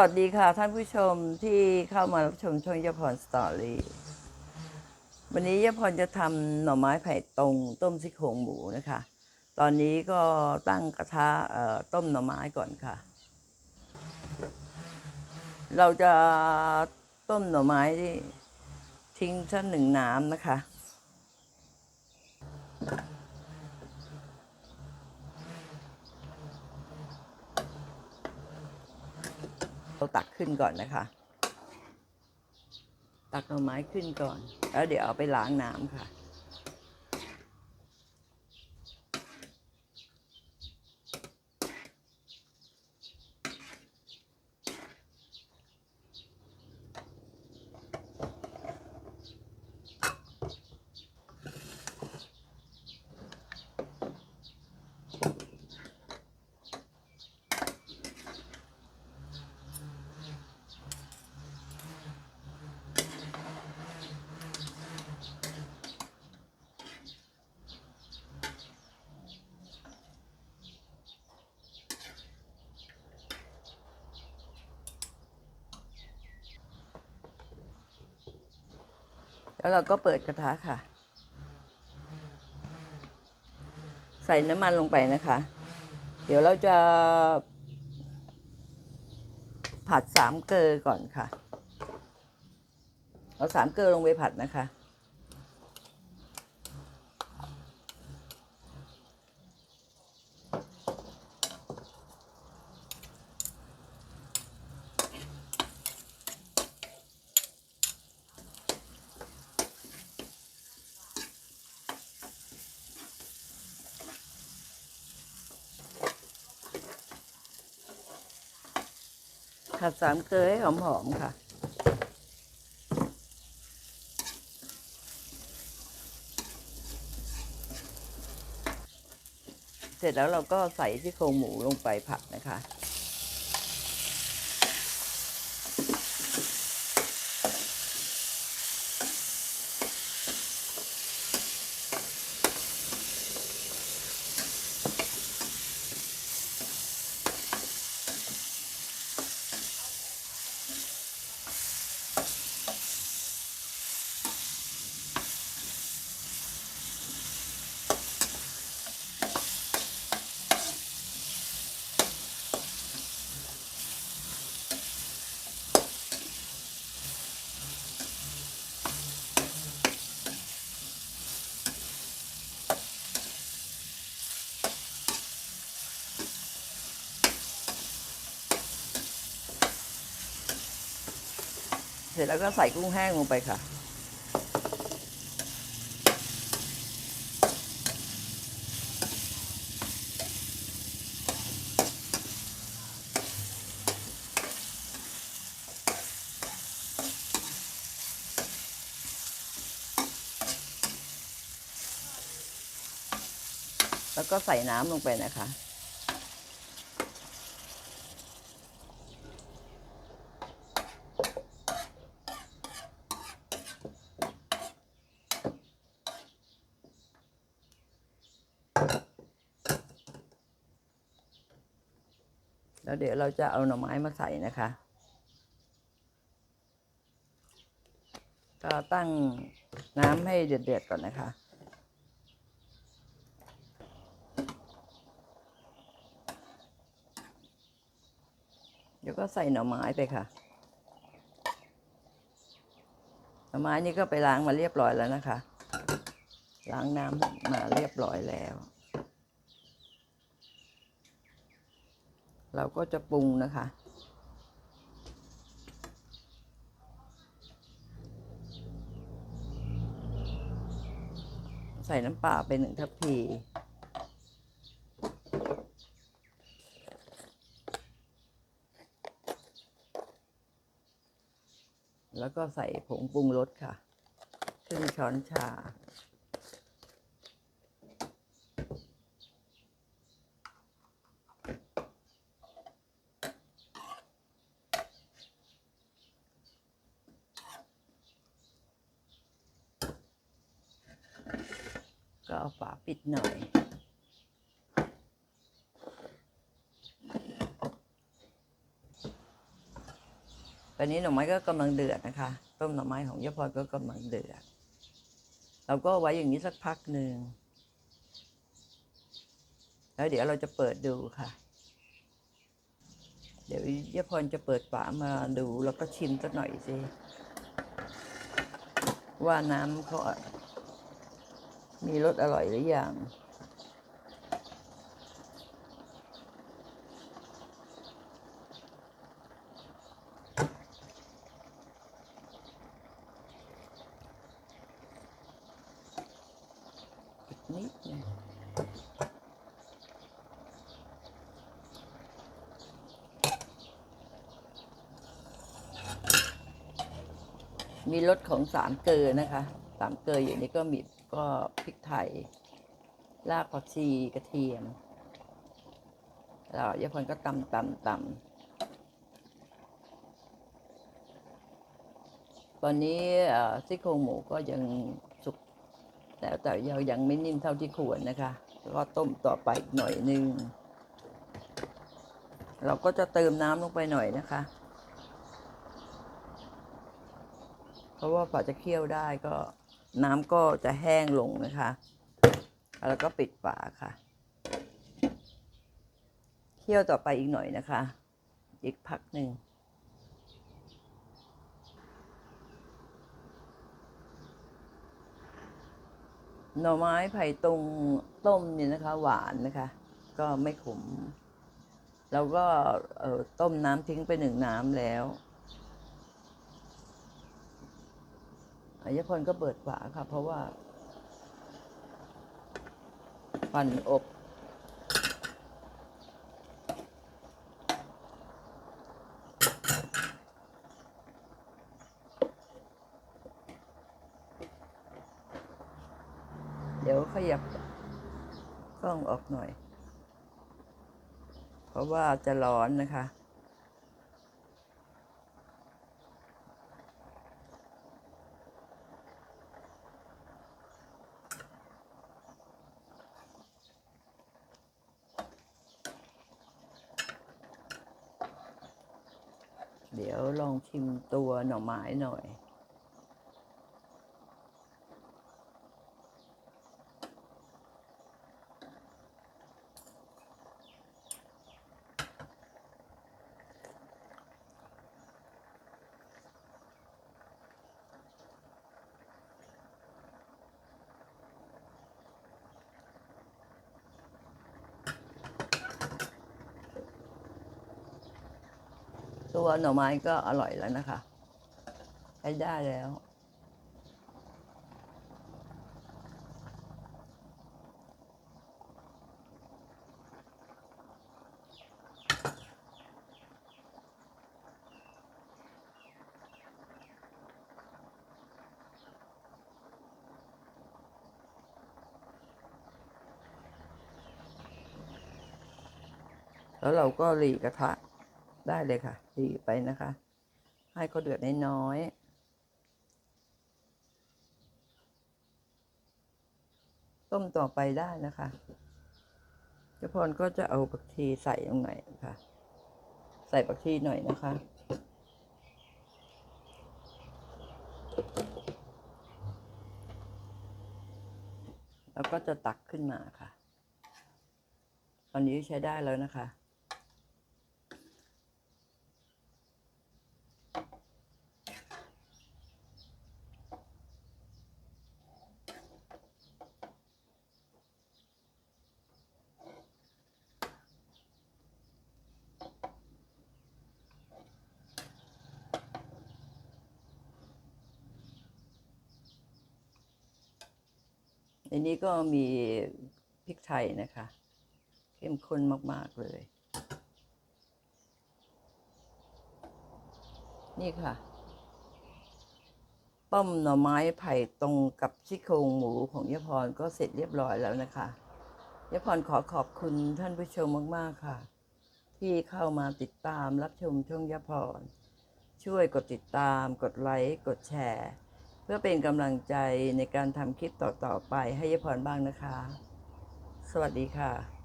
วัสดีค่ะท่านผู้ชมที่เข้ามารับชมช่องยพรสตอรี่วันนี้ยพรจะทำหน่อไม้ไผ่ตรงต้มซี่โครงหมูนะคะ ตอนนี้ก็ตั้งกระทะต้มหน่อไม้ก่อนค่ะ เราจะต้มหน่อไม้ทิ้งสักหนึ่งน้ำนะคะ เราตักขึ้นก่อนนะคะ ตักหน่อไม้ขึ้นก่อน แล้วเดี๋ยวเอาไปล้างน้ำค่ะ แล้วเราก็เปิดกระทะค่ะ ใส่น้ำมันลงไปนะคะ เดี๋ยวเราจะ ผัดสามเกลือก่อนค่ะ เอาสามเกลือลงไปผัดนะคะ ผัดสามเกลือให้หอมๆค่ะ เสร็จแล้วเราก็ใส่ที่โครงหมูลงไปผัดนะคะ เสร็จแล้วก็ใส่กุ้งแห้งลงไปค่ะ แล้วก็ใส่น้ำลงไปนะคะ เดี๋ยวเราจะเอาหน่อไม้มาใส่นะคะ ก็ตั้งน้ำให้เดือดๆก่อนนะคะเดี๋ยวก็ใส่หน่อไม้ไปค่ะ หน่อไม้นี่ก็ไปล้างมาเรียบร้อยแล้วนะคะ ล้างน้ำมาเรียบร้อยแล้ว เราก็จะปรุงนะคะ ใส่น้ำปลาไปหนึ่งทัพพีแล้วก็ใส่ผงปรุงรสค่ะครึ่งช้อนชา เอาฝาปิดหน่อย ตอนนี้หน่อไม้ก็กำลังเดือดนะคะ ต้มหน่อไม้ของยาพรก็กำลังเดือด เราก็ไว้อย่างนี้สักพักหนึ่ง แล้วเดี๋ยวเราจะเปิดดูค่ะ เดี๋ยวยายพรจะเปิดฝามาดูแล้วก็ชิมสักหน่อยสิ ว่าน้ำเขา มีรสอร่อยหรือยังอีกนิดนึงมีรสของสามเกลือนะคะ สามเกลืออยู่นี่ก็มี ก็พริกไทย รากผักชีกระเทียมแล้วยายพรก็ตำตำตำตอนนี้ซี่โครงหมูก็ยังสุกแต่แต่ยังยังไม่นิ่มเท่าที่ควรนะคะแล้วก็ต้มต่อไปอีกหน่อยนึง เราก็จะเติมน้ำลงไปหน่อยนะคะ เพราะว่าฝาจะเคี่ยวได้ก็ น้ำก็จะแห้งลงนะคะ แล้วก็ปิดฝาค่ะ เคี่ยวต่อไปอีกหน่อยนะคะ อีกพักหนึ่งหน่อไม้ไผ่ตรงต้มเนี่ยนะคะ หวานนะคะ ก็ไม่ขมเราก็ต้มน้ำทิ้งไปหนึ่งน้ำแล้ว อายพลก็เปิดฝาค่ะ เพราะว่าฟันอบ เดี๋ยวขยับกล้องออกหน่อย เพราะว่าจะร้อนนะคะ เดี๋ยวลองชิมตัวหน่อไม้หน่อย ตัวหน่อไม้ก็อร่อยแล้วนะคะใช้ได้แล้ว แล้วเราก็หลีกระทะ ได้เลยค่ะหลีไปนะคะ ให้เขาเดือดน้อยๆต้มต่อไปได้นะคะเจ้าพรก็จะเอาผักชีใส่ลงหน่อยค่ะ ใส่ผักชีหน่อยนะคะ แล้วก็จะตักขึ้นมาค่ะ ตอนนี้ใช้ได้แล้วนะคะ ในนี้ก็มีพริกไทยนะคะ เข้มข้นมาก ๆ เลย นี่ค่ะ ต้มหน่อไม้ไผ่ตรงกับซี่โครงหมูของยาพรก็เสร็จเรียบร้อยแล้วนะคะยาพรขอขอบคุณท่านผู้ชมมาก ๆ ค่ะ ที่เข้ามาติดตามรับชมช่องยายพรช่วยกดติดตาม กดไลค์ กดแชร์ เพื่อเป็นกำลังใจในการทำคลิปต่อๆไปให้ยายพรบ้างนะคะ สวัสดีค่ะ